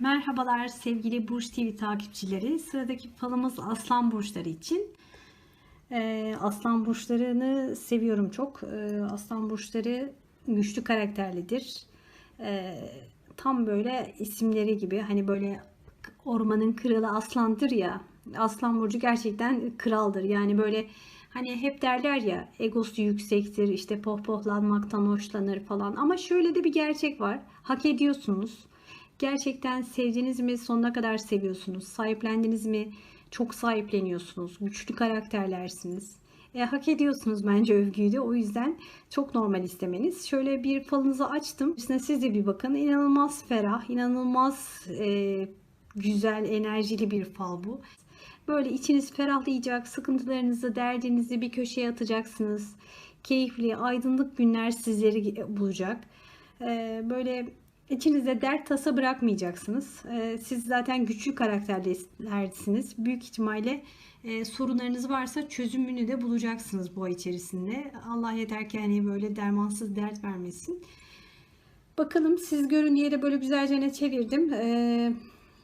Merhabalar sevgili Burç TV takipçileri. Sıradaki falımız Aslan Burçları için. Ee, Aslan Burçlarını seviyorum çok. Ee, Aslan Burçları güçlü karakterlidir. Ee, tam böyle isimleri gibi hani böyle ormanın kralı aslandır ya. Aslan Burcu gerçekten kraldır. Yani böyle hani hep derler ya egosu yüksektir işte pohpohlanmaktan hoşlanır falan. Ama şöyle de bir gerçek var. Hak ediyorsunuz. Gerçekten sevdiniz mi sonuna kadar seviyorsunuz. Sahiplendiniz mi çok sahipleniyorsunuz. Güçlü karakterlersiniz. E, hak ediyorsunuz bence övgüyü de. O yüzden çok normal istemeniz. Şöyle bir falınızı açtım. Üstüne siz de bir bakın. İnanılmaz ferah, inanılmaz e, güzel, enerjili bir fal bu. Böyle içiniz ferahlayacak, sıkıntılarınızı, derdinizi bir köşeye atacaksınız. Keyifli, aydınlık günler sizleri bulacak. E, böyle İçinizde dert tasa bırakmayacaksınız. Ee, siz zaten güçlü karakterlersiniz. Büyük ihtimalle e, sorunlarınız varsa çözümünü de bulacaksınız bu ay içerisinde. Allah yeter ki hani böyle dermansız dert vermesin. Bakalım siz görün diye de böyle güzelce ne çevirdim. Ee,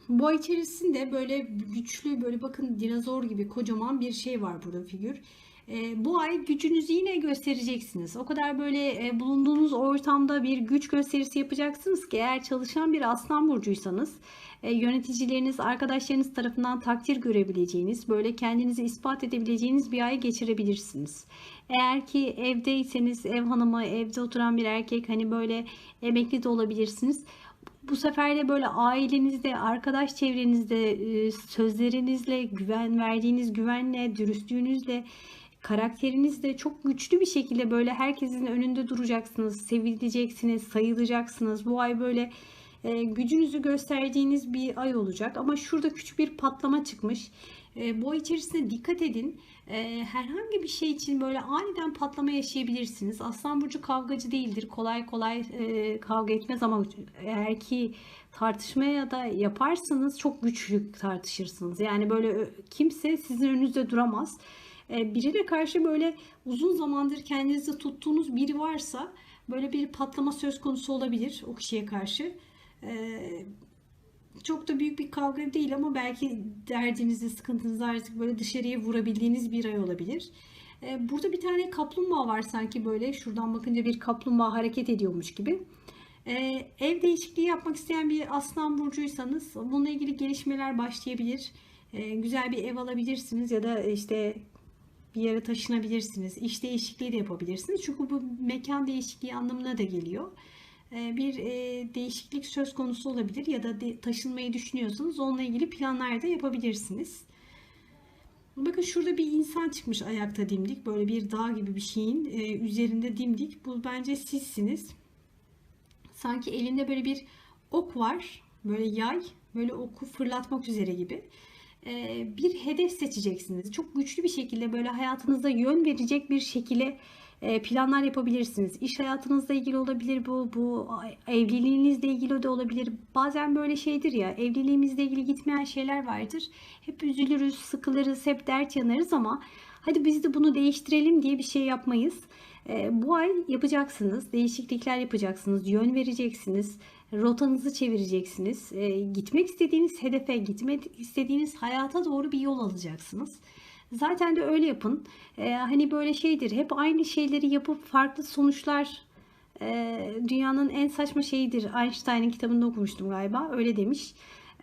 bu ay içerisinde böyle güçlü böyle bakın dinozor gibi kocaman bir şey var burada figür. E, bu ay gücünüzü yine göstereceksiniz. O kadar böyle e, bulunduğunuz ortamda bir güç gösterisi yapacaksınız ki eğer çalışan bir aslan burcuysanız e, yöneticileriniz, arkadaşlarınız tarafından takdir görebileceğiniz, böyle kendinizi ispat edebileceğiniz bir ay geçirebilirsiniz. Eğer ki evdeyseniz ev hanımı, evde oturan bir erkek hani böyle emekli de olabilirsiniz bu sefer de böyle ailenizde, arkadaş çevrenizde e, sözlerinizle, güven verdiğiniz güvenle, dürüstlüğünüzle karakterinizde çok güçlü bir şekilde böyle herkesin önünde duracaksınız, sevileceksiniz, sayılacaksınız. Bu ay böyle e, gücünüzü gösterdiğiniz bir ay olacak. Ama şurada küçük bir patlama çıkmış. E, bu ay içerisinde dikkat edin. E, herhangi bir şey için böyle aniden patlama yaşayabilirsiniz. Aslan Burcu kavgacı değildir. Kolay kolay e, kavga etmez ama eğer ki tartışmaya da yaparsanız çok güçlü tartışırsınız. Yani böyle kimse sizin önünüzde duramaz. E, birine karşı böyle uzun zamandır kendinizi tuttuğunuz biri varsa böyle bir patlama söz konusu olabilir o kişiye karşı. E, çok da büyük bir kavga değil ama belki derdinizi, sıkıntınızı artık böyle dışarıya vurabildiğiniz bir ay olabilir. E, burada bir tane kaplumbağa var sanki böyle şuradan bakınca bir kaplumbağa hareket ediyormuş gibi. Ev değişikliği yapmak isteyen bir aslan burcuysanız bununla ilgili gelişmeler başlayabilir. Güzel bir ev alabilirsiniz ya da işte bir yere taşınabilirsiniz. İş değişikliği de yapabilirsiniz. Çünkü bu mekan değişikliği anlamına da geliyor. Ee, bir e, değişiklik söz konusu olabilir ya da taşınmayı düşünüyorsanız onunla ilgili planlar da yapabilirsiniz. Bakın şurada bir insan çıkmış ayakta dimdik. Böyle bir dağ gibi bir şeyin e, üzerinde dimdik. Bu bence sizsiniz. Sanki elinde böyle bir ok var. Böyle yay. Böyle oku fırlatmak üzere gibi. Bir hedef seçeceksiniz. Çok güçlü bir şekilde böyle hayatınızda yön verecek bir şekilde planlar yapabilirsiniz. İş hayatınızla ilgili olabilir bu, bu evliliğinizle ilgili de olabilir. Bazen böyle şeydir ya, evliliğimizle ilgili gitmeyen şeyler vardır. Hep üzülürüz, sıkılırız, hep dert yanarız ama hadi biz de bunu değiştirelim diye bir şey yapmayız. Bu ay yapacaksınız, değişiklikler yapacaksınız, yön vereceksiniz rotanızı çevireceksiniz. E, gitmek istediğiniz hedefe, gitmek istediğiniz hayata doğru bir yol alacaksınız. Zaten de öyle yapın. E, hani böyle şeydir. Hep aynı şeyleri yapıp farklı sonuçlar e, dünyanın en saçma şeyidir. Einstein'ın kitabında okumuştum galiba. Öyle demiş.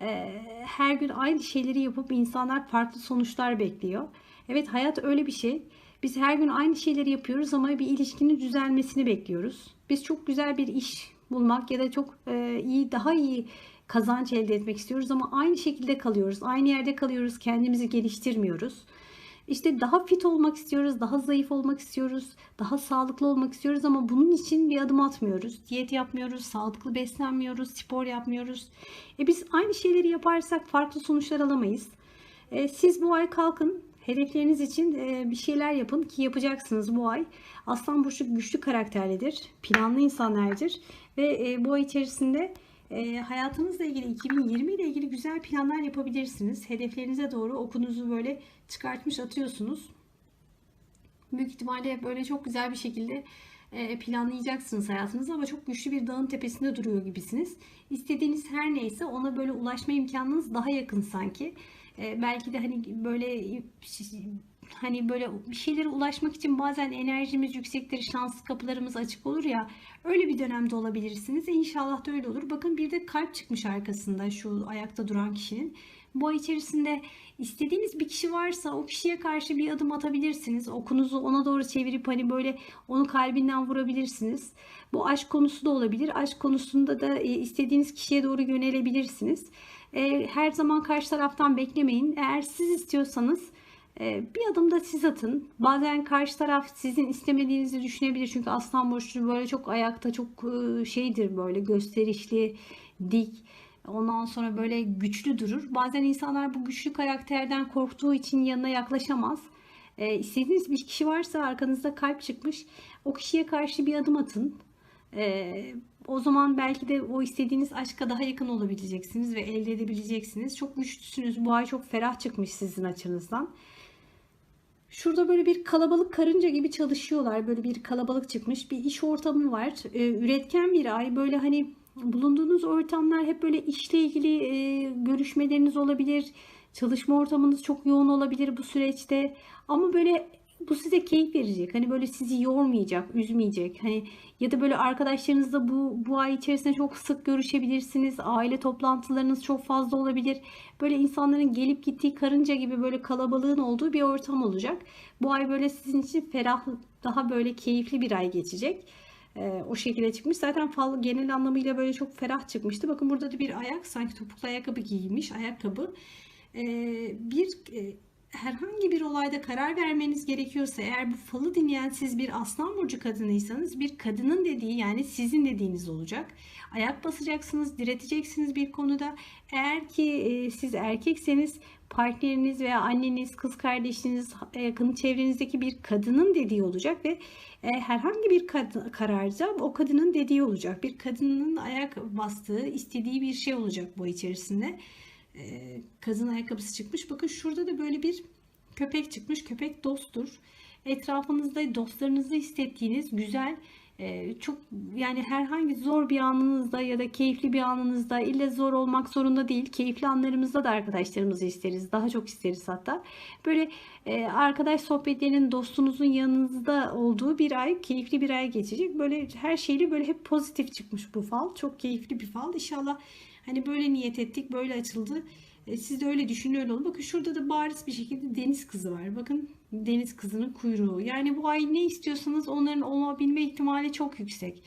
E, her gün aynı şeyleri yapıp insanlar farklı sonuçlar bekliyor. Evet hayat öyle bir şey. Biz her gün aynı şeyleri yapıyoruz ama bir ilişkinin düzelmesini bekliyoruz. Biz çok güzel bir iş bulmak ya da çok e, iyi daha iyi kazanç elde etmek istiyoruz ama aynı şekilde kalıyoruz. Aynı yerde kalıyoruz. Kendimizi geliştirmiyoruz. İşte daha fit olmak istiyoruz, daha zayıf olmak istiyoruz, daha sağlıklı olmak istiyoruz ama bunun için bir adım atmıyoruz. Diyet yapmıyoruz, sağlıklı beslenmiyoruz, spor yapmıyoruz. E biz aynı şeyleri yaparsak farklı sonuçlar alamayız. E siz bu ay kalkın, hedefleriniz için e, bir şeyler yapın ki yapacaksınız bu ay. Aslan burcu güçlü karakterlidir, planlı insanlardır ve e, bu ay içerisinde e, hayatınızla ilgili 2020 ile ilgili güzel planlar yapabilirsiniz. Hedeflerinize doğru okunuzu böyle çıkartmış atıyorsunuz. Büyük ihtimalle böyle çok güzel bir şekilde planlayacaksınız hayatınızı ama çok güçlü bir dağın tepesinde duruyor gibisiniz. İstediğiniz her neyse ona böyle ulaşma imkanınız daha yakın sanki. Belki de hani böyle hani böyle bir şeylere ulaşmak için bazen enerjimiz yüksektir, şans kapılarımız açık olur ya. Öyle bir dönemde olabilirsiniz. İnşallah da öyle olur. Bakın bir de kalp çıkmış arkasında şu ayakta duran kişinin. Bu ay içerisinde istediğiniz bir kişi varsa o kişiye karşı bir adım atabilirsiniz. Okunuzu ona doğru çevirip hani böyle onu kalbinden vurabilirsiniz. Bu aşk konusu da olabilir. Aşk konusunda da e, istediğiniz kişiye doğru yönelebilirsiniz. E, her zaman karşı taraftan beklemeyin. Eğer siz istiyorsanız e, bir adım da siz atın. Bazen karşı taraf sizin istemediğinizi düşünebilir. Çünkü aslan burcu böyle çok ayakta çok şeydir böyle gösterişli, dik Ondan sonra böyle güçlü durur. Bazen insanlar bu güçlü karakterden korktuğu için yanına yaklaşamaz. E, istediğiniz bir kişi varsa arkanızda kalp çıkmış. O kişiye karşı bir adım atın. E, o zaman belki de o istediğiniz aşka daha yakın olabileceksiniz ve elde edebileceksiniz. Çok güçlüsünüz. Bu ay çok ferah çıkmış sizin açınızdan. Şurada böyle bir kalabalık karınca gibi çalışıyorlar. Böyle bir kalabalık çıkmış. Bir iş ortamı var. Ee, üretken bir ay. Böyle hani bulunduğunuz ortamlar hep böyle işle ilgili e, görüşmeleriniz olabilir. Çalışma ortamınız çok yoğun olabilir bu süreçte. Ama böyle bu size keyif verecek. Hani böyle sizi yormayacak, üzmeyecek. Hani ya da böyle arkadaşlarınızla bu bu ay içerisinde çok sık görüşebilirsiniz. Aile toplantılarınız çok fazla olabilir. Böyle insanların gelip gittiği karınca gibi böyle kalabalığın olduğu bir ortam olacak. Bu ay böyle sizin için ferah, daha böyle keyifli bir ay geçecek. E, o şekilde çıkmış. Zaten fal genel anlamıyla böyle çok ferah çıkmıştı. Bakın burada da bir ayak sanki topuklu ayakkabı giymiş. Ayakkabı. E, bir e, herhangi bir olayda karar vermeniz gerekiyorsa eğer bu falı dinleyen siz bir aslan burcu kadınıysanız bir kadının dediği yani sizin dediğiniz olacak. Ayak basacaksınız, direteceksiniz bir konuda. Eğer ki e, siz erkekseniz partneriniz veya anneniz, kız kardeşiniz, yakın çevrenizdeki bir kadının dediği olacak ve e, herhangi bir kararda o kadının dediği olacak. Bir kadının ayak bastığı, istediği bir şey olacak bu içerisinde. E, kadın ayakkabısı çıkmış. Bakın şurada da böyle bir köpek çıkmış. Köpek dosttur. Etrafınızda dostlarınızı hissettiğiniz güzel ee, çok yani herhangi zor bir anınızda ya da keyifli bir anınızda ille zor olmak zorunda değil. Keyifli anlarımızda da arkadaşlarımızı isteriz. Daha çok isteriz hatta. Böyle e, arkadaş sohbetlerinin dostunuzun yanınızda olduğu bir ay, keyifli bir ay geçecek. Böyle her şeyle böyle hep pozitif çıkmış bu fal. Çok keyifli bir fal. İnşallah hani böyle niyet ettik, böyle açıldı. E, siz de öyle düşünün olun. Bakın şurada da bariz bir şekilde deniz kızı var. Bakın deniz kızının kuyruğu. Yani bu ay ne istiyorsanız onların olabilme ihtimali çok yüksek.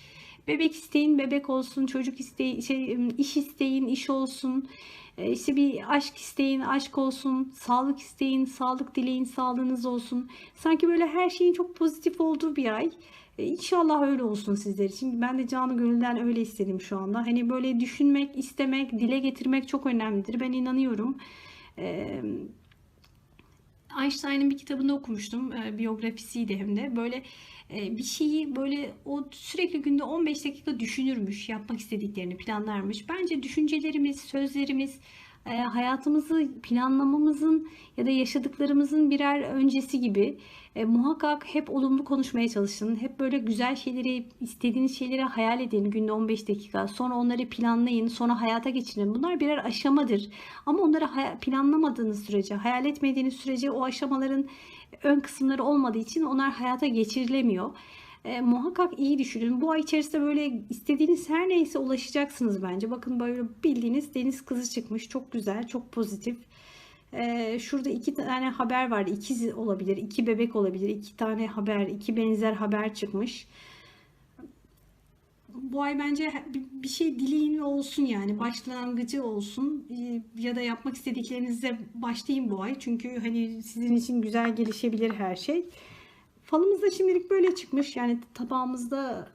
Bebek isteyin bebek olsun, çocuk isteyin, şey, iş isteyin iş olsun. E, işte bir aşk isteyin aşk olsun, sağlık isteyin sağlık dileyin sağlığınız olsun. Sanki böyle her şeyin çok pozitif olduğu bir ay. E, inşallah öyle olsun sizler için. Ben de canı gönülden öyle istedim şu anda. Hani böyle düşünmek, istemek, dile getirmek çok önemlidir. Ben inanıyorum. Ee, Einstein'ın bir kitabını okumuştum. E, biyografisiydi hem de. Böyle e, bir şeyi böyle o sürekli günde 15 dakika düşünürmüş. Yapmak istediklerini planlarmış. Bence düşüncelerimiz, sözlerimiz, hayatımızı planlamamızın ya da yaşadıklarımızın birer öncesi gibi e, muhakkak hep olumlu konuşmaya çalışın. Hep böyle güzel şeyleri, istediğiniz şeyleri hayal edin günde 15 dakika. Sonra onları planlayın, sonra hayata geçirin. Bunlar birer aşamadır. Ama onları planlamadığınız sürece, hayal etmediğiniz sürece o aşamaların ön kısımları olmadığı için onlar hayata geçirilemiyor. E, muhakkak iyi düşünün. Bu ay içerisinde böyle istediğiniz her neyse ulaşacaksınız bence. Bakın böyle bildiğiniz deniz kızı çıkmış. Çok güzel, çok pozitif. E, şurada iki tane haber vardı. İkiz olabilir, iki bebek olabilir. iki tane haber, iki benzer haber çıkmış. Bu ay bence bir şey dileğin olsun yani başlangıcı olsun e, ya da yapmak istediklerinizle başlayın bu ay çünkü hani sizin için güzel gelişebilir her şey. Falımız da şimdilik böyle çıkmış. Yani tabağımızda,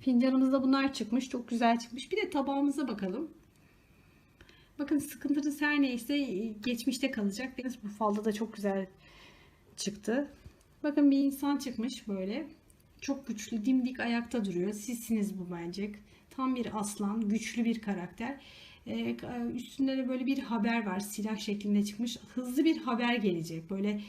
fincanımızda bunlar çıkmış. Çok güzel çıkmış. Bir de tabağımıza bakalım. Bakın sıkıntınız her neyse geçmişte kalacak. Bu falda da çok güzel çıktı. Bakın bir insan çıkmış böyle. Çok güçlü, dimdik ayakta duruyor. Sizsiniz bu bence. Tam bir aslan, güçlü bir karakter. Ee, üstünde de böyle bir haber var. Silah şeklinde çıkmış. Hızlı bir haber gelecek. Böyle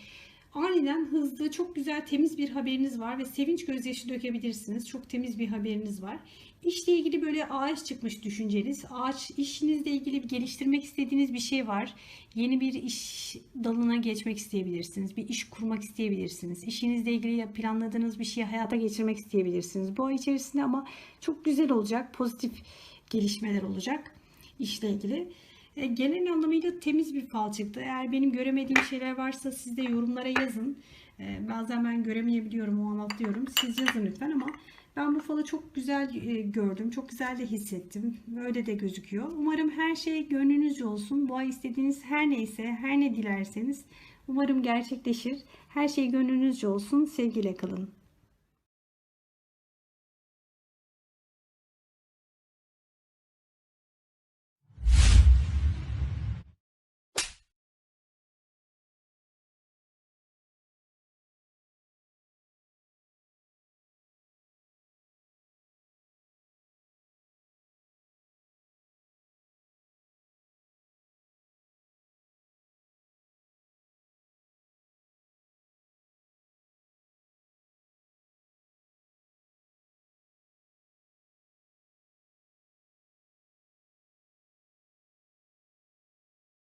aniden hızlı, çok güzel, temiz bir haberiniz var ve sevinç gözyaşı dökebilirsiniz. Çok temiz bir haberiniz var. İşle ilgili böyle ağaç çıkmış düşünceniz. Ağaç işinizle ilgili geliştirmek istediğiniz bir şey var. Yeni bir iş dalına geçmek isteyebilirsiniz. Bir iş kurmak isteyebilirsiniz. İşinizle ilgili planladığınız bir şeyi hayata geçirmek isteyebilirsiniz. Bu ay içerisinde ama çok güzel olacak. Pozitif gelişmeler olacak işle ilgili. E, genel anlamıyla temiz bir fal çıktı. Eğer benim göremediğim şeyler varsa siz de yorumlara yazın. E, bazen ben göremeyebiliyorum o an atlıyorum. Siz yazın lütfen ama ben bu falı çok güzel e, gördüm. Çok güzel de hissettim. Öyle de gözüküyor. Umarım her şey gönlünüzce olsun. Bu ay istediğiniz her neyse, her ne dilerseniz umarım gerçekleşir. Her şey gönlünüzce olsun. Sevgiyle kalın.